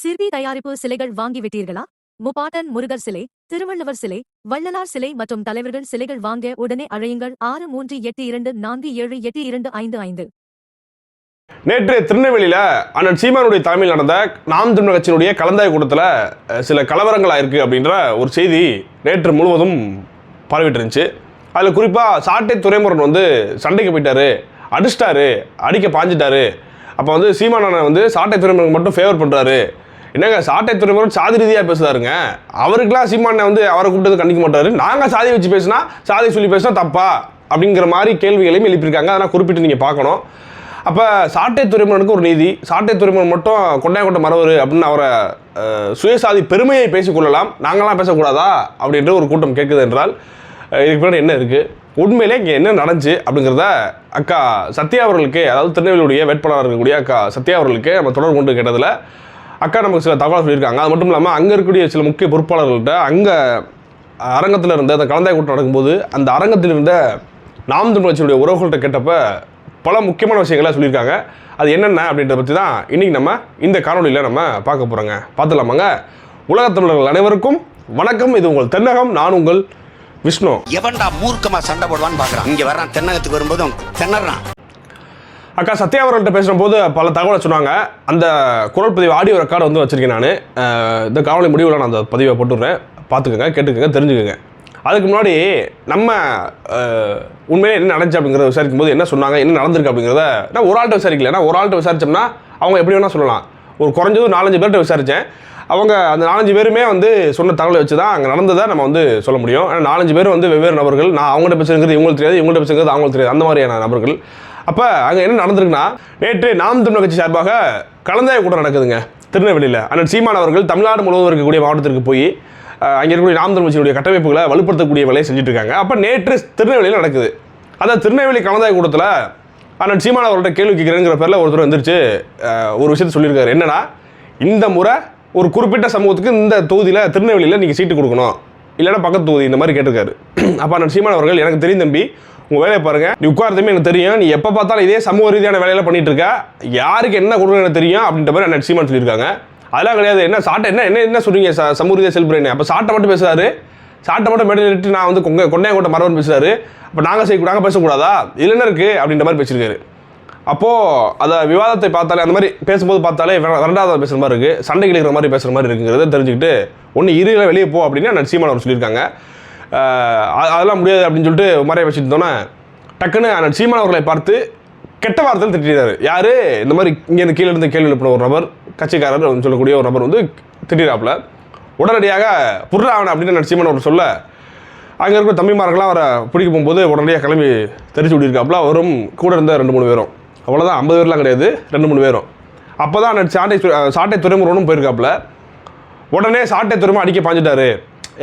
சிற்பி தயாரிப்பு சிலைகள் வாங்கி விட்டீர்களா முப்பாட்டன் முருகர் சிலை திருவள்ளுவர் சிலை வள்ளலார் சிலை மற்றும் தலைவர்கள் சிலைகள் வாங்க உடனே அழையுங்கள். ஆறு மூன்று எட்டு இரண்டு நான்கு ஏழு எட்டு இரண்டு ஐந்து ஐந்து. நேற்று திருநெல்வேலியில் அண்ணன் சீமானுடைய தலைமையில் நடந்த நாம் தமிழ் கட்சியினுடைய கலந்தாய் கூட்டத்தில் சில கலவரங்கள் ஆயிருக்கு அப்படின்ற ஒரு செய்தி நேற்று முழுவதும் பரவிட்டு இருந்துச்சு அதில் குறிப்பாக சாட்டை துறைமுருகன் வந்து சண்டைக்கு போயிட்டாரு அடிச்சிட்டாரு அடிக்க பாஞ்சிட்டாரு. அப்போ வந்து சீமானனை வந்து சாட்டை துறைமுருகன் மட்டும் ஃபேவர் பண்ணுறாரு என்னங்க சாட்டை துறைமுகம் சாதி ரீதியாக பேசுறாருங்க. அவருக்கெல்லாம் சீமானை வந்து அவரை கூப்பிட்டது கண்டிக்க மாட்டாரு. நாங்கள் சாதி வச்சு பேசினா சாதியை சொல்லி பேசினா தப்பா? அப்படிங்கிற மாதிரி கேள்விகளையும் எழுப்பியிருக்காங்க. அதெல்லாம் குறிப்பிட்டு நீங்கள் பார்க்கணும். அப்போ சாட்டை துறைமுகனுக்கு ஒரு நீதி. சாட்டை துறைமுகன் மட்டும் கொண்டாயங்கொண்ட மறவர் அப்படின்னு அவரை சுயசாதி பெருமையை பேசிக்கொள்ளலாம் நாங்களாம் பேசக்கூடாதா? அப்படின்ற ஒரு கூட்டம் கேட்குது என்றால் இதுக்கு பின்னாடி என்ன இருக்குது உண்மையிலே இங்கே என்ன நடந்துச்சு அப்படிங்கிறத அக்கா சத்யா அவர்களுக்கு அதாவது திருநெல்வேலியுடைய வேட்பாளராக இருக்கக்கூடிய அக்கா சத்யா அவர்களுக்கு நம்ம தொடர்பு கொண்டு கேட்டதில் அக்கா நமக்கு சில தகவல் சொல்லியிருக்காங்க. அது மட்டும் இல்லாமல் அங்கே இருக்கக்கூடிய சில முக்கிய பொறுப்பாளர்கள்ட்ட அங்கே அரங்கத்தில் இருந்த அந்த கலந்தாய் கூட்டம் நடக்கும்போது அந்த அரங்கத்தில் இருந்த நாம் தமிழ் உறவுகள்கிட்ட கேட்டப்ப பல முக்கியமான விஷயங்களை சொல்லியிருக்காங்க. அது என்னென்ன அப்படின்றத பற்றி தான் இன்றைக்கி நம்ம இந்த காணொலியில் நம்ம பார்க்க போகிறோங்க பார்த்துலாமாங்க உலகத் தமிழர்கள் அனைவருக்கும் வணக்கம். இது உங்கள் தென்னகம் நான் உங்கள் விஷ்ணு. எவன்டா மூர்க்கமாக சண்டை போடுவான்னு பார்க்குறான் இங்கே வர்றான் தென்னகத்துக்கு வரும்போது தென்னறான் அக்கா சத்யா அவர்கள்ட்ட பேசும்போது பல தகவலை சொன்னாங்க. அந்த குரல் பதிவு ஆடியோ ரெக்கார்டு வந்து வச்சிருக்கேன் நான். இந்த காவலை முடிவில் நான் அந்த பதிவை போட்டுடுறேன். பார்த்துக்கோங்க கேட்டுக்கோங்க தெரிஞ்சுக்கோங்க. அதுக்கு முன்னாடி நம்ம உண்மையிலே என்ன நடந்துச்சு அப்படிங்கிறத விசாரிக்கும் போது என்ன சொன்னாங்க என்ன நடந்திருக்கு அப்படிங்கிறத நான் ஒரு ஆள்கிட்ட விசாரிக்கல. ஏன்னா ஒரு ஆள்கிட்ட விசாரிச்சோம்னா அவங்க எப்படி வேணால் சொல்லலாம். ஒரு குறைஞ்சது நாலஞ்சு பேர்கிட்ட விசாரித்தேன் அவங்க அந்த நாலஞ்சு பேருமே வந்து சொன்ன தகவலை வச்சு தான் அங்கே நடந்ததை நம்ம வந்து சொல்ல முடியும். ஏன்னா நாலஞ்சு பேர் வந்து வெவ்வேறு நபர்கள். நான் அவங்கள்ட்ட பேசுகிறது இவங்களுக்கு தெரியாது இவங்கள்ட்ட பேசுகிறது அவங்களுக்கு தெரியாது. அந்த மாதிரியான நபர்கள். அப்போ அங்கே என்ன நடந்திருக்குன்னா நேற்று நாம் தமிழர் கட்சி சார்பாக கலந்தாய கூட்டம் நடக்குதுங்க திருநெல்வேலியில். அண்ணன் சீமான் அவர்கள் தமிழ்நாடு முழுவதும் இருக்கக்கூடிய மாவட்டத்திற்கு போய் அங்கே இருக்கக்கூடிய நாம் தமிழ் கட்சியுடைய கட்டமைப்புகளை வலுப்படுத்தக்கூடிய வேலையை செஞ்சுட்டு இருக்காங்க அப்போ நேற்று திருநெல்வேலியில் நடக்குது. அதான் திருநெல்வேலி கலந்தாய கூட்டத்தில் அண்ணன் சீமான் அவர்கள்ட்ட கேள்வி கேட்குறேங்கிற பேரில் ஒருத்தர் வந்துருச்சு ஒரு விஷயத்தை சொல்லியிருக்காரு. என்னன்னா இந்த முறை ஒரு குறிப்பிட்ட சமூகத்துக்கு இந்த தொகுதியில் திருநெல்வேலியில் நீங்கள் சீட்டு கொடுக்கணும். இல்லைன்னா பக்கத்து தொகுதி இந்த மாதிரி கேட்டிருக்காரு. அப்போ அண்ணன் சீமான் அவர்கள் எனக்கு தெரியும் தம்பி உங்கள் வேலையை பாருங்கள் நீ உட்காரதுமே எனக்கு தெரியும். நீ எப்போ பார்த்தாலும் இதே சமூக ரீதியான வேலையில் பண்ணிட்டு இருக்க யாருக்கு என்ன கொடுக்கணும் எனக்கு தெரியும் அப்படின்ற மாதிரி என்ன சீமான் சொல்லியிருக்காங்க. அதெல்லாம் கிடையாது. என்ன சாட்டை என்ன என்ன என்ன சொல்றீங்க சமூக ரீதியாக செல்புறேன் அப்போ சாட்டை மட்டும் பேசுறாரு. சாட்டை மட்டும் மேடையில் நிட்டு நான் வந்து கொங்க கொண்டையங்கோட்டை மரவன் பேசுறாரு. அப்போ நாங்கள் செய்ய நாங்கள் பேசக்கூடாதா? இதில் என்ன இருக்குது அப்படின்ற மாதிரி பேசியிருக்காரு. அப்போது அதை விவாதத்தை பார்த்தாலே அந்த மாதிரி பேசும்போது பார்த்தாலே வரண்டாத பேசுகிற மாதிரி இருக்குது சண்டை கிழக்கிற மாதிரி பேசுகிற மாதிரி இருக்குங்கிறத தெரிஞ்சுக்கிட்டு ஒன்று இருல வெளியே போ அப்படின்னு நான் சீமான் அவர் சொல்லியிருக்காங்க. அதெல்லாம் முடியாது அப்படின்னு சொல்லிட்டு மறைய வச்சுட்டு இருந்தோன்னே டக்குன்னு அண்ணன் சீமான் அவர்களை பார்த்து கெட்ட வார்த்தையில் திட்டிடுறாரு யார்? இந்த மாதிரி இங்கேருந்து கீழே இருந்து கேள்வி எழுப்பின ஒரு நபர் கட்சிக்காரர் அப்படின்னு சொல்லக்கூடிய ஒரு நபர் வந்து திட்டினாப்புல உடனடியாக புர்ரா அவனை அப்படின்னு நான் சீமான் அவர் சொல்ல அங்கே இருக்கிற தம்பிமார்கள்லாம் அவரை பிடிக்க போகும்போது உடனடியாக கிளம்பி தெரிச்சு விட்டிருக்காப்புல அவரும் கூட இருந்த ரெண்டு மூணு பேரும். அவ்வளோதான் ஐம்பது பேர்லாம் கிடையாது ரெண்டு மூணு பேரும். அப்போ தான் நான் சாட்டை சாட்டை துறைமுருகனும் போயிருக்காப்புல. உடனே சாட்டை துறைமுகம் அடிக்க பாஞ்சிட்டாரு.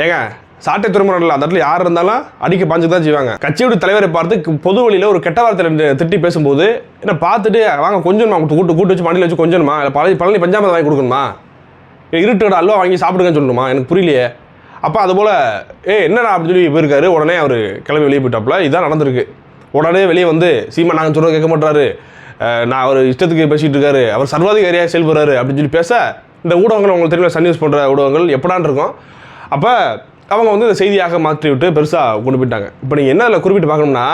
ஏங்க சாட்டை துறைமுறை இல்லை அந்த இடத்துல யார் இருந்தாலும் அடிக்க பாஞ்சு தான் செய்வாங்க. கட்சியோட தலைவரை பார்த்து பொது வழியில் ஒரு கெட்ட வார்த்தை திட்டி பேசும்போது என்ன பார்த்துட்டு வாங்க கொஞ்சமா கூட்டு கூட்டு வச்சு மண்டியில் வச்சு கொஞ்சமா இல்லை பழனி பழனி பஞ்சாமத்தை வாங்கி கொடுக்கணுமா? இருட்டுட அல்வா வாங்கி சாப்பிடுங்கன்னு சொல்லணுமா? எனக்கு புரியலையே. அப்போ அதுபோல் ஏ என்னடா? அப்படின்னு சொல்லி போயிருக்காரு. உடனே அவர் கிளம்பி வெளியே போயிட்டாப்புல. இதுதான் நடந்திருக்கு. உடனே வெளியே வந்து சீமா நாங்கள் சொல்கிறத கேட்க மாட்டாரு நான் அவர் இஷ்டத்துக்கு பேசிகிட்டு இருக்காரு. அவர் சர்வாதிகாரியாக செயல்படுறாரு. அப்படின்னு சொல்லி பேச இந்த ஊடகங்கள் உங்களுக்கு தெரியல சன் நியூஸ் போன்ற ஊடகங்கள் எப்படான் இருக்கும். அப்போ அவங்க வந்து இந்த செய்தியாக மாற்றி விட்டு பெருசாக கொண்டு போயிட்டாங்க. இப்போ நீங்கள் என்ன அதில் குறிப்பிட்டு பார்க்கணும்னா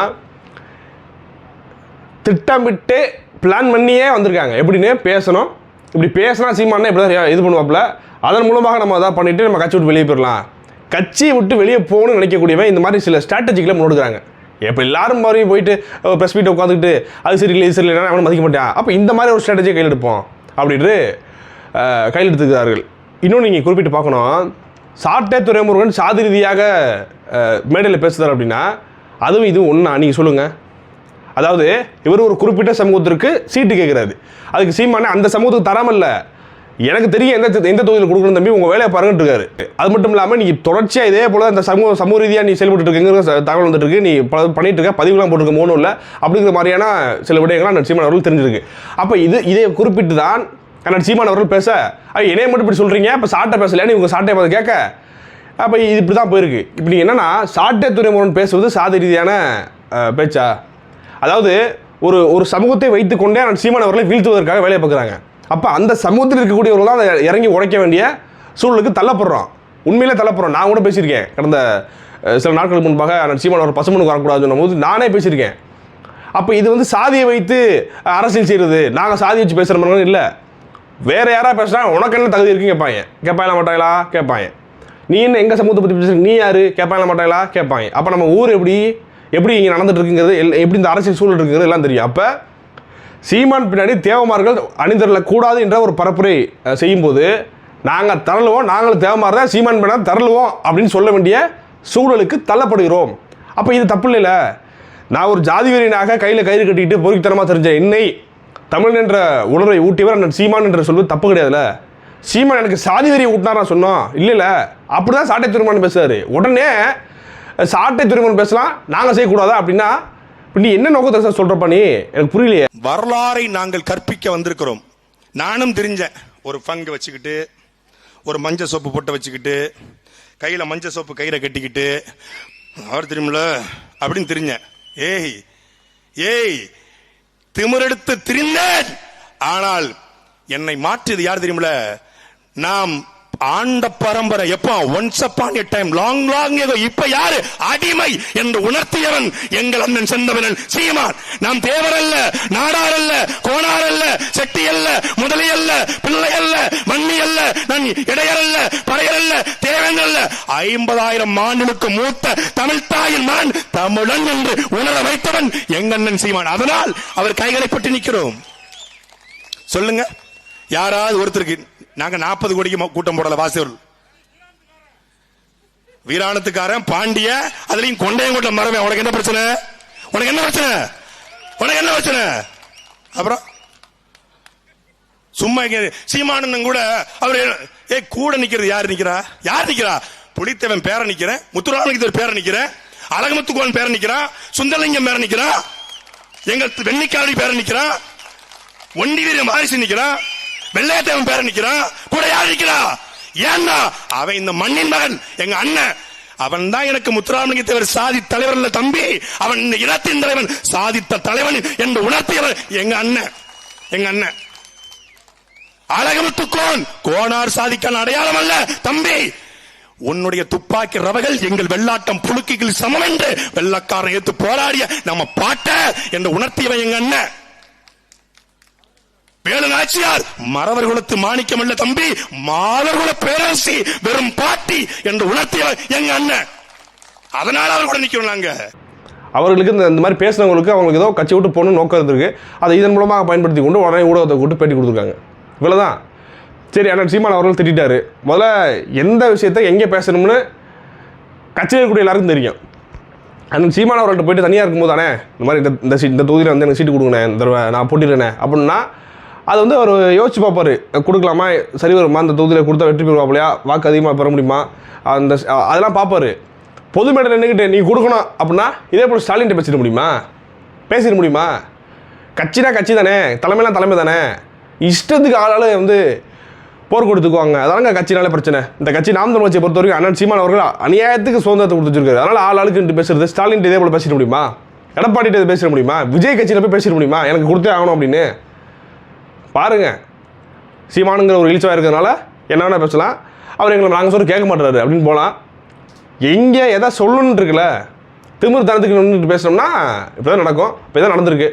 திட்டமிட்டு பிளான் பண்ணியே வந்திருக்காங்க. எப்படின்னு பேசணும். இப்படி பேசினா சீமானா இப்படி தான் இது பண்ணுவாப்புல. அதன் மூலமாக நம்ம அதான் பண்ணிவிட்டு நம்ம கட்சி விட்டு வெளியே போயிடலாம். கட்சியை விட்டு வெளியே போகணும்னு நினைக்கக்கூடியவன் இந்த மாதிரி சில ஸ்ட்ராட்டஜிக்கில் முன்னெடுக்கிறாங்க. இப்போ எல்லாரும் மாதிரி போயிட்டு ப்ரெஸ் மீட்டை உட்காந்துக்கிட்டு அது சரி இல்லை இது இல்லைனா அவனை மதிக்க மாட்டான். அப்போ இந்த மாதிரி ஒரு ஸ்ட்ராட்டஜியை கையில் எடுப்போம். அப்படின்ட்டு கையில் எடுத்துக்கிறார்கள். இன்னும் நீங்கள் குறிப்பிட்டு பார்க்கணும். சாட்டை துறைமுருகன் சாதி ரீதியாக மேடையில் பேசுகிறார் அப்படின்னா அதுவும் இது ஒன்றா நீங்கள் சொல்லுங்கள் அதாவது இவர் ஒரு குறிப்பிட்ட சமூகத்திற்கு சீட்டு கேட்குறாரு அதுக்கு சீமானே அந்த சமூகத்துக்கு தராமல்ல. எனக்கு தெரியும் எந்த எந்த தொகுதியில் கொடுக்கணும் தம்பி உங்கள் வேலையை பறங்கிட்டுருக்காரு இருக்காரு அது மட்டும் இல்லாமல் நீ தொடர்ச்சியாக இதே போல் இந்த சமூக சமூக ரீதியாக நீ செயல்பட்டுருக்கங்கிற தகவல் வந்துட்டு இருக்கு நீ பல பண்ணிட்டு இருக்க பதிவுலாம் போட்டிருக்க மோனும் இல்லை அப்படிங்கிற மாதிரியான சில விடயங்கள்லாம் அண்ணன் சீமான் அவர்கள் தெரிஞ்சிருக்கு. அப்போ இது இதை குறிப்பிட்டு தான் கண்ணன் சீமான் அவர்கள் பேச ஐயோ என்னைய மட்டும் இப்படி சொல்கிறீங்க இப்போ சாட்டை பேசலைன்னு இவங்க சாட்டை பார்த்து கேட்க. அப்போ இது இப்படி தான் போயிருக்கு. இப்போ நீங்கள் என்னன்னா சாட்டை துறைமுகன் பேசுவது சாதி ரீதியான பேச்சா? அதாவது ஒரு ஒரு சமூகத்தை வைத்துக்கொண்டே நான் சீமான் அவர்களை வீழ்த்துவதற்காக வேலையை பார்க்குறாங்க. அப்போ அந்த சமூகத்தில் இருக்கக்கூடியவர்கள் தான் அதை இறங்கி உடைக்க வேண்டிய சூழலுக்கு தள்ளப்படுறோம். உண்மையிலே தள்ளப்படுறோம். நான் கூட பேசியிருக்கேன். கடந்த சில நாட்களுக்கு முன்பாக நான் சீமான் அவர் பசுமனுக்கு வரக்கூடாதுன்னு போது நானே பேசியிருக்கேன். அப்போ இது வந்து சாதியை வைத்து அரசியல் செய்கிறது நாங்கள் சாதி வச்சு பேசுகிற மாதிரி இல்லை. வேற யாராக பேசுனா உனக்கு என்ன தகுதி இருக்குன்னு கேட்பாங்க கேட்பாங்களா மாட்டாங்களா? கேட்பாங்க நீ என்ன எங்கள் சமூகத்தை பற்றி பேசுகிறேன் நீ யாரு? கேட்பாங்களா மாட்டாங்களா? கேட்பாங்க அப்போ நம்ம ஊர் எப்படி? எப்படி இங்கே நடந்துட்டு இருக்குங்கிறது எல்- எப்படி இந்த அரசியல் சூழல் இருக்குங்கிறது எல்லாம் தெரியும். அப்போ சீமான் பின்னாடி தேவமார்கள் அணிந்தரலக்கூடாது என்ற ஒரு பரப்புரை செய்யும்போது நாங்கள் தரலுவோம் நாங்களும் தேவமார் தான் சீமான் பின்னாடி தரலுவோம் அப்படின்னு சொல்ல வேண்டிய சூழலுக்கு தள்ளப்படுகிறோம். அப்போ இது தப்பு இல்லைல்ல. நான் ஒரு ஜாதி வெறியனாக கையில் கயிறு கட்டிக்கிட்டு பொறுக்கித்தனமாக தெரிஞ்ச என்னை தமிழ் என்ற உணர்வை ஊட்டியவர் அண்ணன் சீமான் என்று சொல்வது தப்பு கிடையாதுல்ல சீமான் எனக்கு சாதி வெறியை ஊட்டினாரா சொன்னோம் இல்லைல்ல அப்படி தான் சாட்டை திருமணம் பேசுறாரு. உடனே சாட்டை திருமணம் பேசலாம் நாங்கள் செய்யக்கூடாதா அப்படின்னா நீ என்ன நோக்கத்தை சார் சொல்கிறப்ப நீ? எனக்கு புரியலையே. வரலாறை நாங்கள் கற்பிக்க வந்திருக்கிறோம். நானும் தெரிஞ்சேன். ஒரு பங்கு வச்சுக்கிட்டு ஒரு மஞ்சள் சோப்பு போட்டு வச்சுக்கிட்டு கையில் மஞ்சள் சோப்பு கயிறை கட்டிக்கிட்டு அவர் தெரியுமில அப்படின்னு தெரிஞ்சேன். ஏய் ஏய் திமிரெடுத்து திரிந்தேன். ஆனால் என்னை மாற்றியது யார் தெரியுமில நாம் ஆண்ட பரம்பரை எப்போ? Once upon a time long long ஏதோ இப்ப யாரு? அடிமை என்று உணர்த்தியவன் எங்கள் அண்ணன் செந்தவனன் சீமான் நாம் தேவர் அல்ல நாடார் அல்ல கோணார் அல்ல செட்டி அல்ல முதலி அல்ல பிள்ளை அல்ல மண்ணி அல்ல நான் இடையர் அல்ல பறையர் அல்ல தேவன் அல்ல. ஐம்பதாயிரம் ஆண்டுகளுக்கு மூத்த தமிழ் தாயின் நான் தமிழன் என்று உணர வைத்தவன் எங்கண்ணன் சீமான். அதனால் அவர் கைகளை பட்டு நிற்கிறோம். சொல்லுங்க. யாராவது ஒருத்தருக்கு நாங்க நாற்பது கோடிக்கு கூட்டம் போடல வாசகர்கள் வீராணத்துக்காரன் பாண்டிய அதுலயும் கொண்டையங்கோட்டம் மரவன் உனக்கு என்ன பிரச்சனை? உனக்கு என்ன பிரச்சனை? உனக்கு என்ன பிரச்சனை? அப்புறம் சும்மா இங்க சீமானந்தன் கூட அவர் ஏ கூட நிக்கிறது யார் நிக்கிறா? யார் நிக்கிறா? புலித்தேவன் பேர நிக்கிறேன் முத்துராமலிங்கத்தர் பேர நிக்கிறேன் அழகமுத்துக்கோன் பேர நிக்கிறான் சுந்தரலிங்கம் பேர நிக்கிறான் எங்க வெண்ணிக்காவடி பேர நிக்கிறான் ஒண்டிவீரன் வாரிசு நிக்கிறான் வெள்ளையத்தேவன் பேர நிக்கிறான் கூட யார் நிக்கிறா ஏன்னா அவன் இந்த மண்ணின் மகன் எங்க அண்ணன். அவன் தான் எனக்கு முத்துராமலிங்க தேவர் சாதி தலைவர் இல்ல தம்பி. அவன் இந்த இனத்தின் தலைவன் சாதித்த தலைவன் என்று உணர்த்தியவர் எங்க அண்ணன். எங்க அண்ணன். அழகமுத்துக்கோன் கோனார் சாதிக்கான அடையாளம் அல்ல தம்பி. உன்னுடைய துப்பாக்கி ரவைகள் எங்கள் வெள்ளாட்டம் புழுக்கிகள் சமம் என்று வெள்ளக்காரன் ஏத்து போராடிய நம்ம பாட்ட என்று உணர்த்தியவன் எங்க அண்ணன். வேலு நாச்சியார் மறவர் குலத்து மாணிக்கம் அல்ல தம்பி மாதர் குல பேரரசி வெறும் பாட்டி என்று உணர்த்தியவர் எங்க அண்ணன். அதனால அவர் கூட நிக்கிறோம் நாங்க. அவர்களுக்கு இந்த இந்த மாதிரி பேசினவங்களுக்கு அவங்களுக்கு ஏதோ கட்சி விட்டு போகணும்னு நோக்கம் இருந்திருக்கு. அதை இதன் மூலமாக பயன்படுத்தி கொண்டு உடனே ஊடகத்தை கூட்டு பேட்டி கொடுத்துருக்காங்க. இவ்வளோதான் சரி அண்ணன் சீமான் அவர்கள் திட்டாரு முதல்ல எந்த விஷயத்தை எங்கே பேசணும்னு கட்சியில் இருக்கக்கூடிய எல்லாருக்கும் தெரியும். அண்ணன் சீமான் அவர்கள்ட்ட போயிட்டு தனியாக இருக்கும்போது தானே இந்த மாதிரி இந்த இந்த சீட் இந்த தொகுதியில் வந்து எனக்கு சீட்டு கொடுங்கண்ணே இந்த தடவை நான் போட்டிடுறேனே அப்படின்னா அது வந்து அவர் யோசிச்சு பார்ப்பார். கொடுக்கலாமா? சரி வருமா அந்த தொகுதியில் கொடுத்தா வெற்றி பெறுவாப்பிலையா? வாக்கு அதிகமாக பெற முடியுமா? அந்த அதெல்லாம் பார்ப்பாரு. பொது மேடம் நின்றுக்கிட்டு நீ கொடுக்கணும் அப்படின்னா இதே போல் ஸ்டாலின்கிட்ட பேசிட முடியுமா? பேசிட முடியுமா? கட்சினா கட்சி தானே தலைமைலாம் தலைமை தானே. இஷ்டத்துக்கு ஆளால் வந்து போர் கொடுத்துக்குவாங்க. அதாங்க கட்சினாலே பிரச்சனை. இந்த கட்சி நாம் தமிழ் கட்சியை பொறுத்த வரைக்கும் அண்ணன் சீமான் அவர்கள் அநியாயத்துக்கு சுதந்திரத்தை கொடுத்து வச்சிருக்காரு. அதனால் ஆள் ஆளுக்கு பேசுறது. ஸ்டாலின் இதே போல் பேசிட முடியுமா? எடப்பாடி பேசிட முடியுமா? விஜய் கட்சியில் போய் பேசிட முடியுமா? எனக்கு கொடுத்தே ஆகணும் அப்படின்னு. பாருங்க. சீமானுங்கிற ஒரு இழிச்சவாக இருக்கிறதுனால என்ன வேணால் பேசலாம்? அவர் எங்களை நாங்கள் சொல்ல கேட்க மாட்டாரு அப்படின்னு போகலாம் எங்கே எதை சொல்லணுன்னு இருக்குல்ல திமிர் தனத்துக்கு நின்றுட்டு பேசினோம்னா இப்போ தான் நடக்கும். இப்போ தான் நடந்திருக்கு.